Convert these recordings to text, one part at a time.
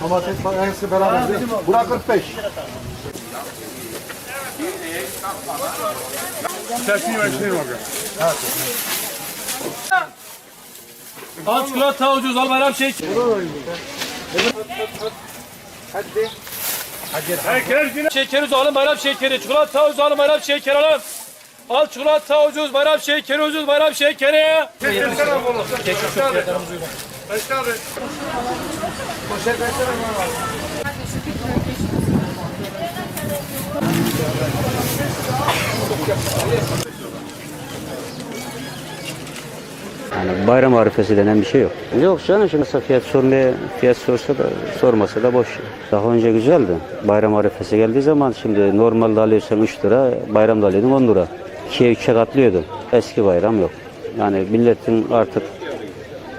Domates hepsi beraber. Bura 45. Al çikolata ucuz al bayram şey. Şekeri ucuz alın bayram şekeri. Çikolata ucuz alın bayram şekeri alın. Al çikolata ucuz bayram şekeri ucuz bayram şekeri. Yani bayram arifesi denen bir şey yok. Yok canım şimdi mesela fiyat sormaya fiyat sorsa da sormasa da boş. Daha önce güzeldi. Bayram arifesi geldiği zaman şimdi normalde alıyorsan 3 lira, bayramda alıyordun 10 lira. 2'ye 3'e katlıyordun. Eski bayram yok. Yani milletin artık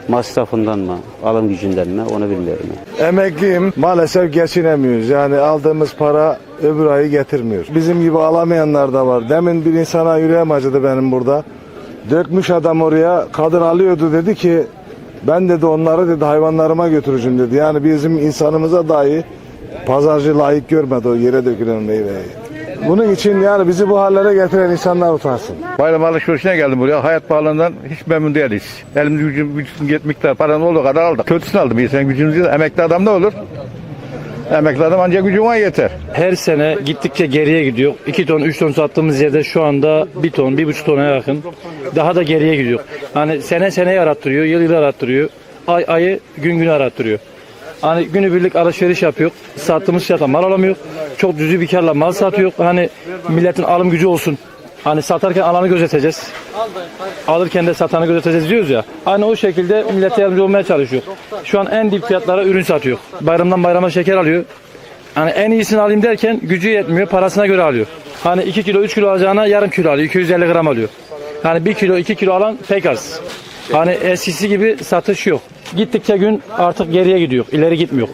masrafından mı, alım gücünden mi onu bilmiyorum. Emekliyim. Maalesef geçinemiyoruz. Yani aldığımız para öbür ayı getirmiyor. Bizim gibi alamayanlar da var. Demin bir insana yüreğim acıdı benim burada. Dökmüş adam oraya. Kadın alıyordu dedi ki ben dedi onları dedi hayvanlarıma götüreceğim dedi. Yani bizim insanımıza dahi pazarcı layık görmedi o yere dökülen meyveyi. Bunun için yani bizi bu hallere getiren insanlar utansın. Bayram alışverişine geldim buraya. Hayat pahalılığından hiç memnun değiliz. Elimizde gücüm, gücüm miktar paranın olduğu kadar aldık. Kötüsünü aldım. Bir sen gücümüz değil. Emekli adam ne olur? Emekli adam ancak gücüm var yeter. Her sene gittikçe geriye gidiyor. 2 ton 3 ton sattığımız yerde şu anda 1 ton 1,5 tona yakın. Daha da geriye gidiyor. Hani sene sene arattırıyor, yıl yıl arattırıyor. Ay ayı gün gün arattırıyor. Hani günübirlik alışveriş yapıyor. Sattığımız fiyata mal alamıyor. Çok düzgün bir karla mal satıyor. Hani milletin alım gücü olsun. Hani satarken alanı gözeteceğiz. Alırken de satanı gözeteceğiz diyoruz ya. Hani o şekilde millete yardımcı olmaya çalışıyor. Şu an en dip fiyatlara ürün satıyor. Bayramdan bayrama şeker alıyor. Hani en iyisini alayım derken gücü yetmiyor, parasına göre alıyor. Hani 2 kilo 3 kilo alacağına yarım kilo alıyor, 250 gram alıyor. Hani 1 kilo 2 kilo alan pek az. Hani eskisi gibi satış yok. Gittikçe gün artık geriye gidiyor, ileri gitmiyor.